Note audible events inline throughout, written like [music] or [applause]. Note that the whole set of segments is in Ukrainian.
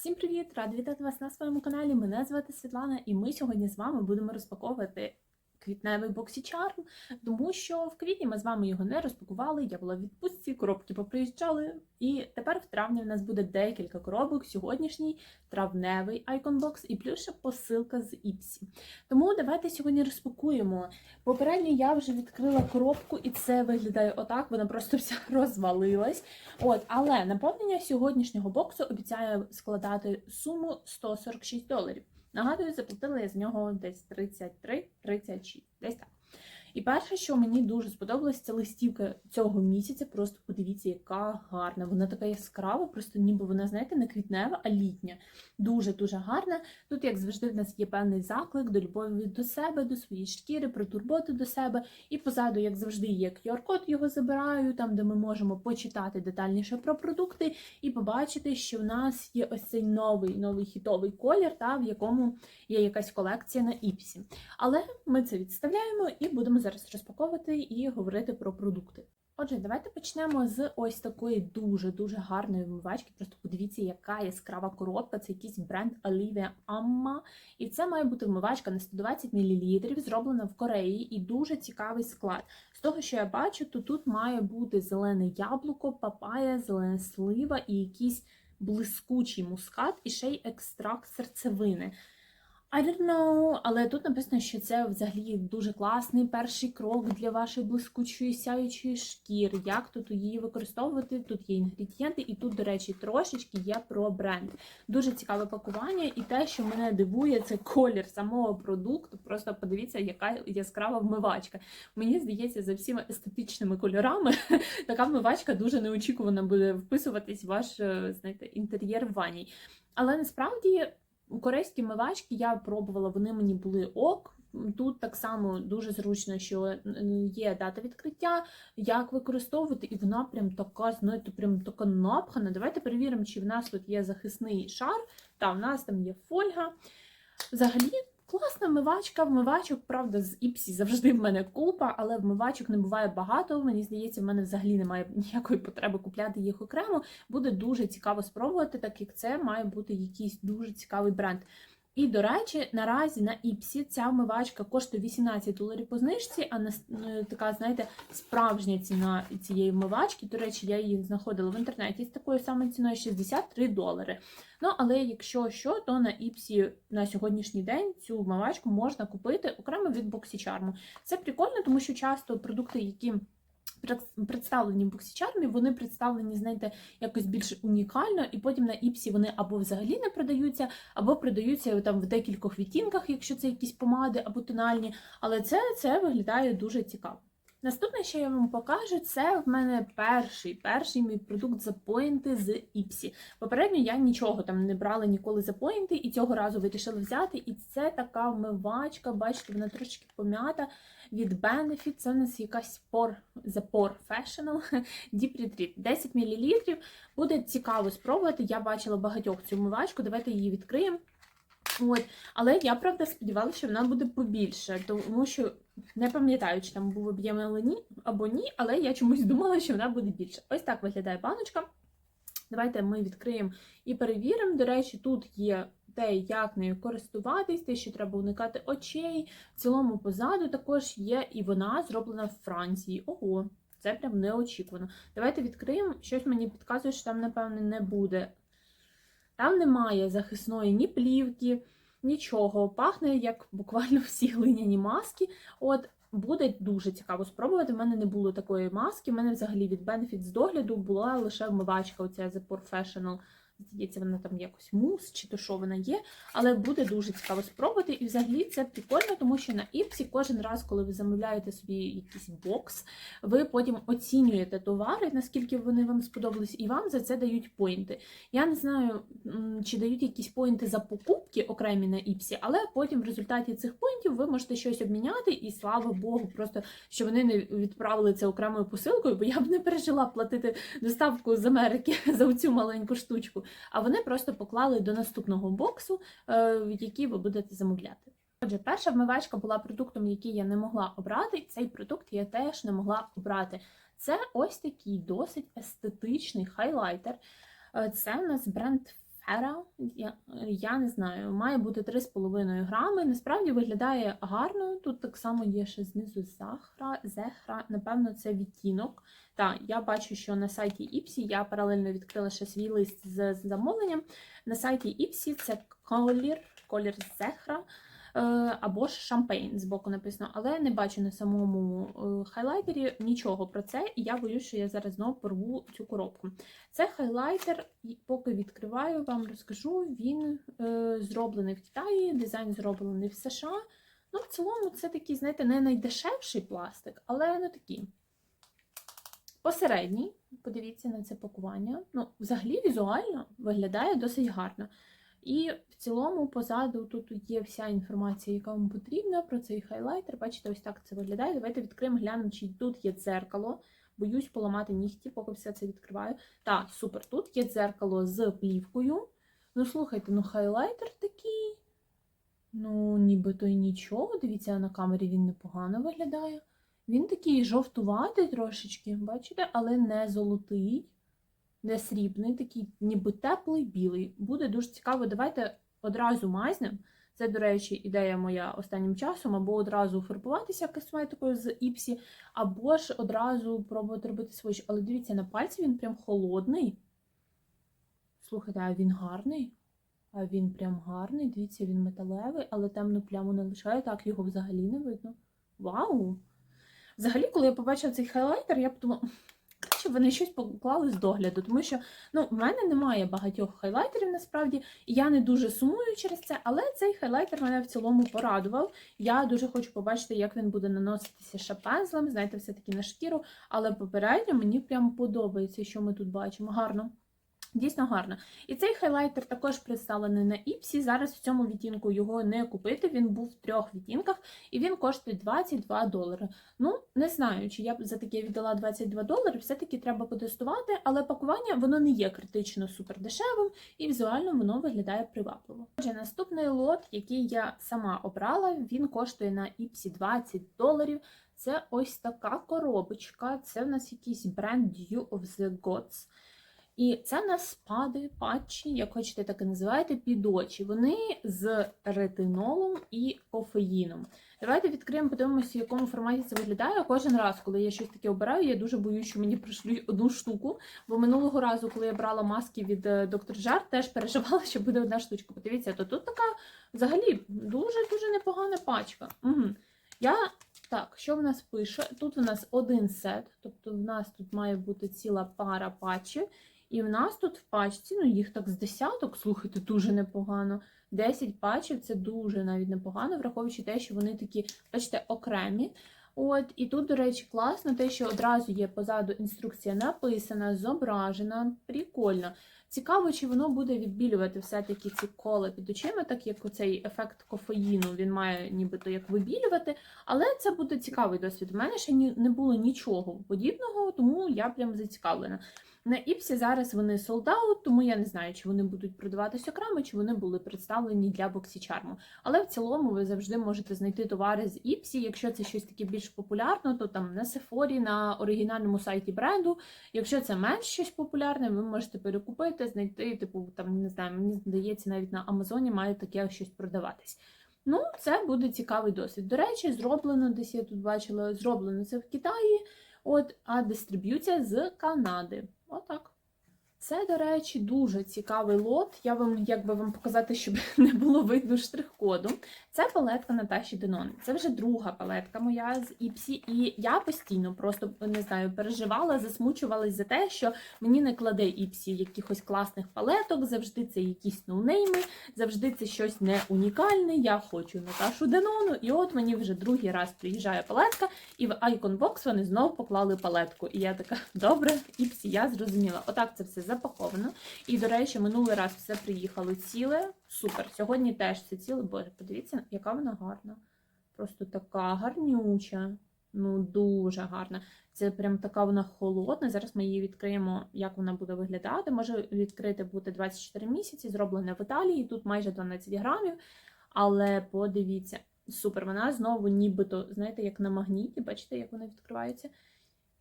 Всім привіт! Рада вітати вас на своєму каналі. Мене звати Світлана, і ми сьогодні з вами будемо розпаковувати квітневий боксічарм, тому що в квітні ми з вами його не розпакували. Я була в відпустці, коробки поприїжджали. І тепер в травні в нас буде декілька коробок. Сьогоднішній травневий айконбокс і плюс ще посилка з Іпсі. Тому давайте сьогодні розпакуємо. Попередньо я вже відкрила коробку, і це виглядає отак. Вона просто вся [laughs] розвалилась. От, але наповнення сьогоднішнього боксу обіцяє складати суму 146 доларів. Нагадую, заплатила я з нього десь 33-36, десь так. І перше, що мені дуже сподобалось, це листівка цього місяця. Просто подивіться, яка гарна. Вона така яскрава, просто ніби вона, знаєте, не квітнева, а літня. Дуже-дуже гарна. Тут, як завжди, в нас є певний заклик до любові до себе, до своєї шкіри, про турботу до себе. І позаду, як завжди, є QR-код, його забираю, там, де ми можемо почитати детальніше про продукти і побачити, що в нас є ось цей новий новий хітовий колір, та, в якому є якась колекція на іпсі. Але ми це відставляємо і будемо зараз розпаковувати і говорити про продукти. Отже, давайте почнемо з ось такої дуже-дуже гарної вмивачки. Просто подивіться, яка яскрава коробка. Це якийсь бренд Olivia Amma. І це має бути вмивачка на 120 мл, зроблена в Кореї, і дуже цікавий склад. З того, що я бачу, то тут має бути зелене яблуко, папая, зелена слива і якийсь блискучий мускат, і ще й екстракт серцевини. I don't know, але тут написано, що це взагалі дуже класний перший крок для вашої блискучої сяючої шкіри. Як тут її використовувати? Тут є інгредієнти, і тут, до речі, трошечки є про бренд. Дуже цікаве пакування, і те, що мене дивує, це колір самого продукту. Просто подивіться, яка яскрава вмивачка. Мені здається, за всіма естетичними кольорами [laughs] така вмивачка дуже неочікувано буде вписуватись в ваш е, знаєте, інтер'єр в ванні. Але насправді. Корейські мивачки я пробувала, вони мені були ок. Тут так само дуже зручно, що є дата відкриття, як використовувати, і вона прям така, знаєте, прям така напхана. Давайте перевіримо, чи в нас тут є захисний шар. Та, в нас там є фольга. Взагалі, класна вмивачка. Вмивачок, правда, з іпсі завжди в мене купа, але вмивачок не буває багато. Мені здається, в мене взагалі немає ніякої потреби купляти їх окремо. Буде дуже цікаво спробувати, так як це має бути якийсь дуже цікавий бренд. І, до речі, наразі на Іпсі ця вмивачка коштує 18 доларів по знижці, а на така, знаєте, справжня ціна цієї вмивачки. До речі, я її знаходила в інтернеті з такою самою ціною 63 долари. Ну, але якщо що, то на Іпсі на сьогоднішній день цю вмивачку можна купити окремо від Боксічарму. Це прикольно, тому що часто продукти, які представлені в боксічармі, вони представлені, знаєте, якось більш унікально, і потім на іпсі вони або взагалі не продаються, або продаються там в декількох відтінках, якщо це якісь помади або тональні. Але це, це виглядає дуже цікаво. Наступне, що я вам покажу, це в мене перший перший мій продукт за поінти з Іпсі. Попередньо я нічого там не брала ніколи за поінти, і цього разу вирішила взяти. І це така вмивачка, бачите, вона трошки пом'ята від Benefit. Це у нас якась Pore, The Pore Fashional Deep Retreat. 10 мл. Буде цікаво спробувати. Я бачила багатьох цю вмивачку. Давайте її відкриємо. От. Але я правда сподівалася, що вона буде побільше, тому що не пам'ятаю, чи там був об'єм або ні, але я чомусь думала, що вона буде більше. Ось так виглядає баночка. Давайте ми відкриємо і перевіримо. До речі, тут є те, як нею користуватись, те, що треба уникати очей. В цілому позаду також є, і вона зроблена в Франції. Ого, це прям неочікувано. Давайте відкриємо. Щось мені підказує, що там, напевне, не буде. Там немає захисної ні плівки, нічого. Пахне, як буквально всі глиняні маски. От, Буде дуже цікаво спробувати. У мене не було такої маски. У мене взагалі від Benefit з догляду була лише вмивачка, оця The Professional Здається, вона там якось мус, чи то що вона є, але буде дуже цікаво спробувати. І взагалі це прикольно, тому що на Іпсі кожен раз, коли ви замовляєте собі якийсь бокс, ви потім оцінюєте товари, наскільки вони вам сподобались, і вам за це дають поінти. Я не знаю, чи дають якісь поінти за покупки окремі на Іпсі, але потім в результаті цих поінтів ви можете щось обміняти, і слава Богу, просто що вони не відправили це окремою посилкою, бо я б не пережила платити доставку з Америки [laughs] за оцю маленьку штучку а вони просто поклали до наступного боксу, е, який ви будете замовляти. Отже, перша вмивачка була продуктом, який я не могла обрати, цей продукт я теж не могла обрати. Це ось такий досить естетичний хайлайтер. Е, це у нас бренд Mascara. Я, я не знаю, має бути 3,5 грами. Насправді виглядає гарно. Тут так само є ще знизу захра, зехра. Напевно, це відтінок. Так, я бачу, що на сайті Іпсі я паралельно відкрила ще свій лист з замовленням. На сайті Іпсі це колір, колір зехра. Е, Або ж шампейн збоку написано, але не бачу на самому е, хайлайтері нічого про це, і я боюсь, що я зараз знову порву цю коробку. Це хайлайтер, поки відкриваю, вам розкажу. Він е, зроблений в Китаї, дизайн зроблений в США. Ну, в цілому, це такий, знаєте, не найдешевший пластик, але не такий. Посередній, подивіться на це пакування. Ну, взагалі, візуально виглядає досить гарно. І в цілому позаду тут є вся інформація, яка вам потрібна про цей хайлайтер. Бачите, ось так це виглядає. Давайте відкриємо, глянемо, чи тут є дзеркало. Боюсь поламати нігті, поки все це відкриваю. Так, супер, тут є дзеркало з плівкою. Ну, слухайте, ну хайлайтер такий. Ну, нібито і нічого. Дивіться, на камері він непогано виглядає. Він такий жовтуватий трошечки, бачите, але не золотий, не срібний, такий ніби теплий білий. Буде дуже цікаво. Давайте одразу мазнем. Це, до речі, ідея моя останнім часом, або одразу фарбуватися косметикою з Іпсі, або ж одразу пробувати робити свої. Але дивіться, на пальці він прям холодний. Слухайте, а він гарний? А він прям гарний. Дивіться, він металевий, але темну пляму не лишає, так його взагалі не видно. Вау! Взагалі, коли я побачила цей хайлайтер, я подумала, краще вони щось поклали з догляду, тому що ну, в мене немає багатьох хайлайтерів насправді, і я не дуже сумую через це, але цей хайлайтер мене в цілому порадував. Я дуже хочу побачити, як він буде наноситися ще пензлем, знаєте, все-таки на шкіру, але попередньо мені прям подобається, що ми тут бачимо. Гарно. Дійсно гарно. І цей хайлайтер також представлений на Іпсі. Зараз в цьому відтінку його не купити. Він був в трьох відтінках і він коштує 22 долари. Ну, не знаю, чи я б за таке віддала 22 долари, все-таки треба потестувати, але пакування воно не є критично супер дешевим і візуально воно виглядає привабливо. Отже, наступний лот, який я сама обрала, він коштує на Іпсі 20 доларів. Це ось така коробочка. Це в нас якийсь бренд Dew of the Gods. І це в нас спади, патчі, як хочете, так і називаєте, під очі. Вони з ретинолом і кофеїном. Давайте відкриємо, подивимося, в якому форматі це виглядає. Кожен раз, коли я щось таке обираю, я дуже боюсь, що мені пришлють одну штуку. Бо минулого разу, коли я брала маски від доктор Жар, теж переживала, [laughs] що буде одна штучка. Подивіться, то тут така взагалі дуже-дуже непогана пачка. Угу. Я так, що в нас пише? Тут у нас один сет, тобто в нас тут має бути ціла пара патчів. І в нас тут в пачці, ну їх так з десяток, слухайте, дуже непогано. 10 пачів це дуже навіть непогано, враховуючи те, що вони такі, бачите, окремі. От, І тут, до речі, класно, те, що одразу є позаду інструкція написана, зображена, прикольно. Цікаво, чи воно буде відбілювати все-таки ці кола під очима, так як оцей ефект кофеїну він має нібито як вибілювати. Але це буде цікавий досвід. У мене ще не було нічого подібного, тому я прям зацікавлена. На Іпсі зараз вони солдаут, тому я не знаю, чи вони будуть продаватись окремо, чи вони були представлені для боксічарму. Але в цілому ви завжди можете знайти товари з Іпсі. Якщо це щось таке більш популярне, то там на Сефорі, на оригінальному сайті бренду. Якщо це менш щось популярне, ви можете перекупити, знайти, типу, там не знаю, мені здається, навіть на Амазоні має таке щось продаватись. Ну, це буде цікавий досвід. До речі, зроблено десь я тут бачила, зроблено це в Китаї. От, а дистриб'юція з Канади. Отак. Це, до речі, дуже цікавий лот. Я вам як би вам показати, щоб [laughs] не було видно штрих-коду. Це палетка Наташі Денон. Це вже друга палетка моя з Іпсі, і я постійно просто не знаю, переживала, засмучувалась за те, що мені не кладе Іпсі якихось класних палеток, завжди це якісь ноунейми, завжди це щось не унікальне. Я хочу Наташу Денону. І от мені вже другий раз приїжджає палетка, і в Icon вони знову поклали палетку. І я така, добре, Іпсі, я зрозуміла. Отак це все запаковано. І, до речі, минулий раз все приїхало ціле. Супер. Сьогодні теж все ціле. Боже, подивіться, яка вона гарна. Просто така гарнюча. Ну, дуже гарна. Це прям така вона холодна. Зараз ми її відкриємо, як вона буде виглядати. Може відкрити бути 24 місяці, зроблена в Італії. Тут майже 12 грамів. Але подивіться, супер, вона знову нібито, знаєте, як на магніті. Бачите, як вона відкривається?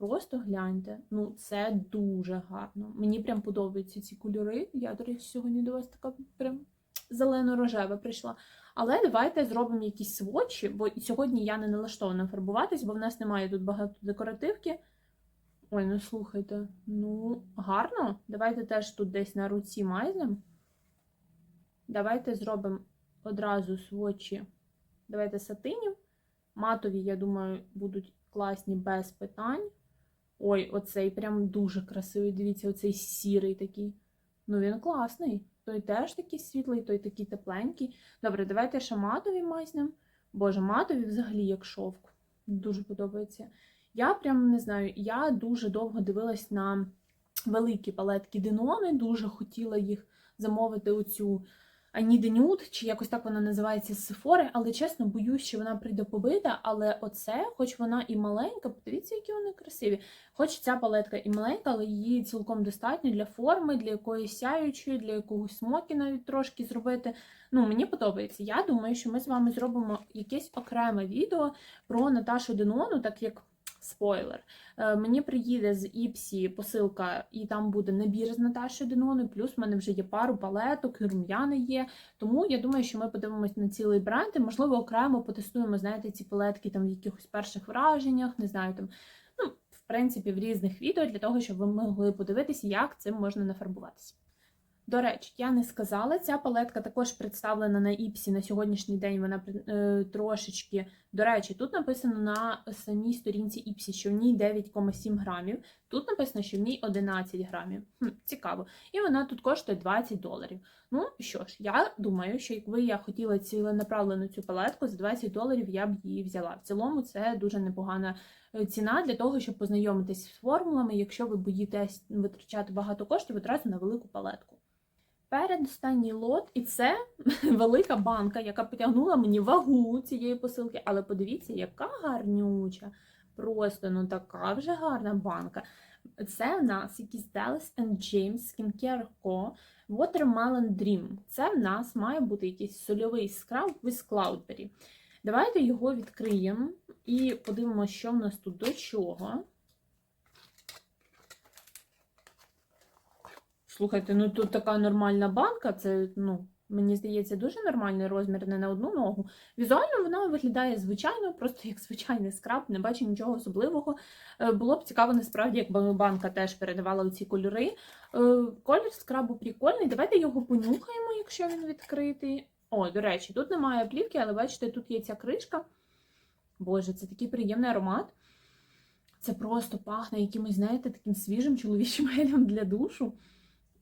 Просто гляньте. Ну, це дуже гарно. Мені прям подобаються ці кольори. Я, до речі, сьогодні до вас така прям зелено-рожева прийшла. Але давайте зробимо якісь сводчі, бо сьогодні я не налаштована фарбуватись, бо в нас немає тут багато декоративки. Ой, ну слухайте, ну гарно. Давайте теж тут десь на руці майзнем. Давайте зробимо одразу сводчі. Давайте сатинів. Матові, я думаю, будуть класні без питань. Ой, оцей прям дуже красивий. Дивіться, оцей сірий такий. Ну, він класний. Той теж такий світлий, той такий тепленький. Добре, давайте ще матові мазнем. Боже, матові взагалі як шовк. Дуже подобається. Я прям не знаю, я дуже довго дивилась на великі палетки Денони, дуже хотіла їх замовити оцю Ані Нюд, чи якось так вона називається з Сефори, але чесно, боюсь, що вона прийде побита. Але оце, хоч вона і маленька, подивіться, які вони красиві. Хоч ця палетка і маленька, але її цілком достатньо для форми, для якоїсь сяючої, для якогось смокі навіть трошки зробити. Ну, мені подобається. Я думаю, що ми з вами зробимо якесь окреме відео про Наташу Денону, так як. Спойлер. Е, Мені приїде з Іпсі посилка, і там буде набір з Наташою Деноною, плюс в мене вже є пару палеток, і рум'яни є. Тому я думаю, що ми подивимось на цілий бренд, і, можливо, окремо потестуємо, знаєте, ці палетки там в якихось перших враженнях, не знаю, там, ну, в принципі, в різних відео для того, щоб ви могли подивитися, як цим можна нафарбуватися. До речі, я не сказала, ця палетка також представлена на Іпсі на сьогоднішній день. Вона е, трошечки. До речі, тут написано на самій сторінці Іпсі, що в ній 9,7 грамів. Тут написано, що в ній 11 грамів. Хм, Цікаво. І вона тут коштує 20 доларів. Ну що ж, я думаю, що якби я хотіла ціленаправлену цю палетку, за 20 доларів я б її взяла. В цілому це дуже непогана е, ціна для того, щоб познайомитись з формулами. Якщо ви боїтесь витрачати багато коштів, одразу на велику палетку. Передостанній лот, і це [laughs] велика банка, яка потягнула мені вагу цієї посилки. Але подивіться, яка гарнюча. Просто ну така вже гарна банка. Це в нас якийсь Dallas James Skincare Co. Watermelon Dream. Це в нас має бути якийсь сольовий скраб with Cloudberry. Давайте його відкриємо і подивимося, що в нас тут до чого. Слухайте, ну тут така нормальна банка, це, ну, мені здається, дуже нормальний розмір не на одну ногу. Візуально вона виглядає звичайно, просто як звичайний скраб, не бачу нічого особливого. Е, Було б цікаво, насправді, якби банка теж передавала ці кольори. Е, Колір скрабу прикольний. Давайте його понюхаємо, якщо він відкритий. О, до речі, тут немає плівки, але бачите, тут є ця кришка. Боже, це такий приємний аромат. Це просто пахне якимось, знаєте, таким свіжим чоловічим [laughs] гелем для душу.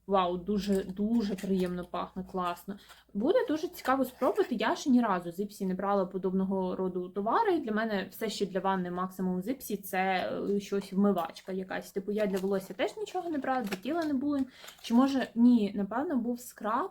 Вау, дуже дуже приємно пахне, класно. Буде дуже цікаво спробувати. Я ще ні разу зіпсі Іпсі не брала подобного роду товари. Для мене все, що для ванни максимум зіпсі, Іпсі, це е, щось вмивачка якась. Типу я для волосся теж нічого не брала, для тіла не було. Чи може ні, напевно, був скраб.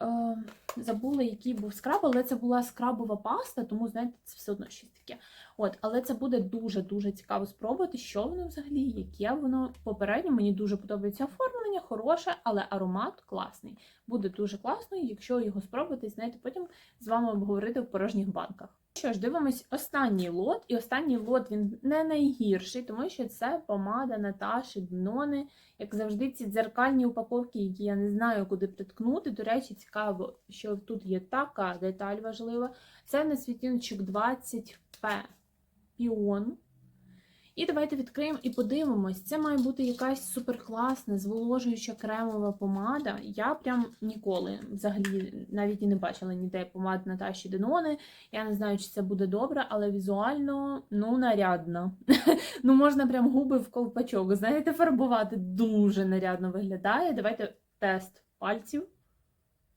Е, Забула, який був скраб, але це була скрабова паста, тому, знаєте, це все одно щось таке. От, Але це буде дуже-дуже цікаво спробувати, що воно взагалі, яке воно попередньо. Мені дуже подобається оформлення, хороше, але аромат класний. Буде дуже класно, якщо його спробувати, знаєте, потім з вами обговорити в порожніх банках. Що ж, дивимось останній лот, і останній лот він не найгірший, тому що це помада Наташі Днони. Як завжди, ці дзеркальні упаковки, які я не знаю, куди приткнути. До речі, цікаво, що тут є така деталь важлива. Це на світіночок 20П піон. І давайте відкриємо і подивимось. Це має бути якась суперкласна, зволожуюча кремова помада. Я прям ніколи взагалі навіть і не бачила ніде помад Наташі Денони. Я не знаю, чи це буде добре, але візуально ну, нарядно. [laughs] ну, можна прям губи в колпачок. Знаєте, фарбувати дуже нарядно виглядає. Давайте тест пальців.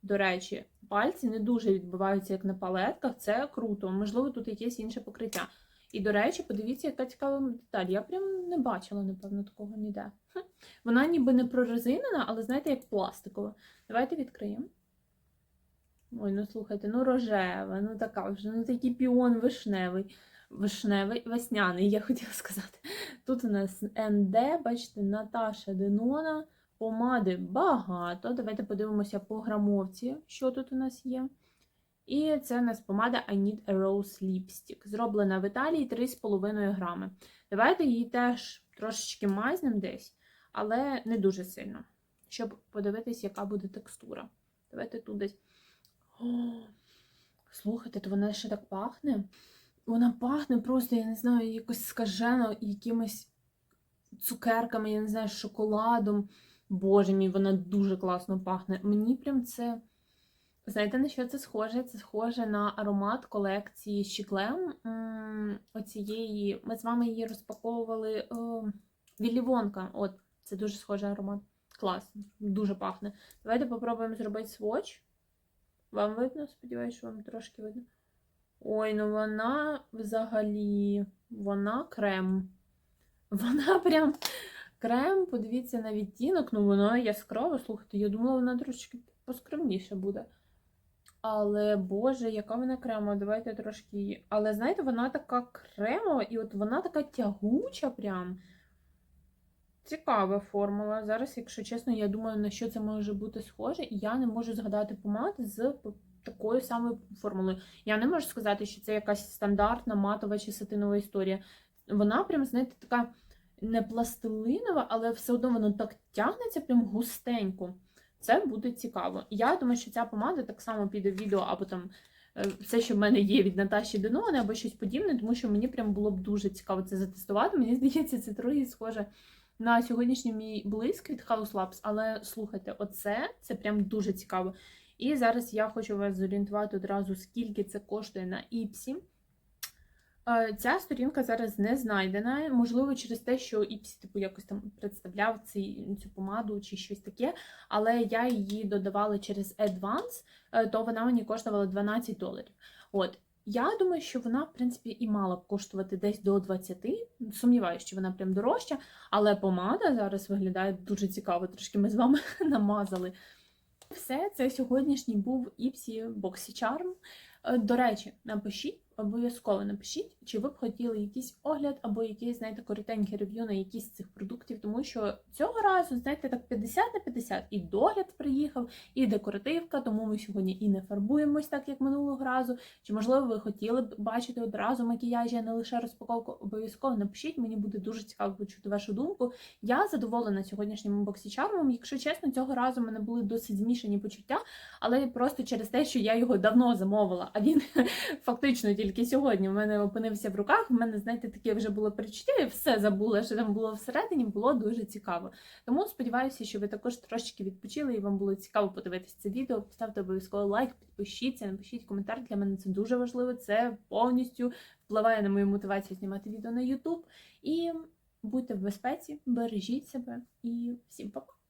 До речі, пальці не дуже відбиваються, як на палетках. Це круто. Можливо, тут якесь інше покриття. І, до речі, подивіться, яка цікава деталь. Я прям не бачила, напевно, такого ніде. Хм. Вона ніби не прорезинена, але знаєте, як пластикова. Давайте відкриємо. Ой, ну слухайте, ну рожева, ну така вже, ну такий піон вишневий. Вишневий, весняний, я хотіла сказати. Тут у нас НД, бачите, Наташа Денона, помади багато. Давайте подивимося по грамовці, що тут у нас є. І це у нас помада I Need a Rose Lipstick. Зроблена в Італії 3,5 грами. Давайте її теж трошечки мазнем десь, але не дуже сильно, щоб подивитись, яка буде текстура. Давайте тут десь. О, слухайте, то вона ще так пахне. Вона пахне просто, я не знаю, якось скажено якимись цукерками, я не знаю, шоколадом. Боже мій, вона дуже класно пахне. Мені прям це. Знаєте, на що це схоже? Це схоже на аромат колекції Щіклем. Оцієї. Ми з вами її розпаковували. Віллівонка. От, це дуже схожий аромат. Клас, дуже пахне. Давайте попробуємо зробити сводч. Вам видно? Сподіваюсь, вам трошки видно. Ой, ну вона взагалі. Вона крем. Вона [laughs] прям крем, подивіться на відтінок, ну воно яскраво, слухайте, я думала, вона трошки поскромніше буде. Але, Боже, яка вона крема, давайте трошки її. Але, знаєте, вона така кремова, і от вона така тягуча прям. Цікава формула. Зараз, якщо чесно, я думаю, на що це може бути схоже, і я не можу згадати помади з такою самою формулою. Я не можу сказати, що це якась стандартна матова чи сатинова історія. Вона прям, знаєте, така не пластилинова, але все одно воно так тягнеться прям густенько. Це буде цікаво. Я думаю, що ця помада так само піде в відео, або там е, все, що в мене є від Наташі Денони, або щось подібне, тому що мені прям було б дуже цікаво це затестувати. Мені здається, це трохи схоже на сьогоднішній мій блиск від House Labs, але слухайте, оце це прям дуже цікаво. І зараз я хочу вас зорієнтувати одразу, скільки це коштує на Іпсі. Е, Ця сторінка зараз не знайдена, можливо, через те, що Іпсі типу якось там представляв ці, цю помаду чи щось таке, але я її додавала через Advance, е, то вона мені коштувала 12 доларів. От. Я думаю, що вона, в принципі, і мала б коштувати десь до 20. Сумніваюся, що вона прям дорожча, але помада зараз виглядає дуже цікаво. Трошки ми з вами [laughs] намазали. Все, це сьогоднішній був Іпсі Boxy Charm. Е, До речі, напишіть, обов'язково напишіть, чи ви б хотіли якийсь огляд або якийсь, знаєте, коротенький рев'ю на якісь з цих продуктів, тому що цього разу, знаєте, так 50 на 50 і догляд приїхав, і декоративка, тому ми сьогодні і не фарбуємось, так як минулого разу. Чи, можливо, ви хотіли б бачити одразу макіяжі, а не лише розпаковку? Обов'язково напишіть, мені буде дуже цікаво почути вашу думку. Я задоволена сьогоднішнім боксі чармом. Якщо чесно, цього разу в мене були досить змішані почуття, але просто через те, що я його давно замовила, а він [laughs] фактично тільки сьогодні в мене опинився в руках. У мене, знаєте, таке вже було перечуття, все забула, що там було всередині, було дуже цікаво. Тому сподіваюся, що ви також трошечки відпочили і вам було цікаво подивитися це відео. Поставте обов'язково лайк, підпишіться, напишіть коментар. Для мене це дуже важливо. Це повністю впливає на мою мотивацію знімати відео на YouTube. І будьте в безпеці, бережіть себе і всім па-па!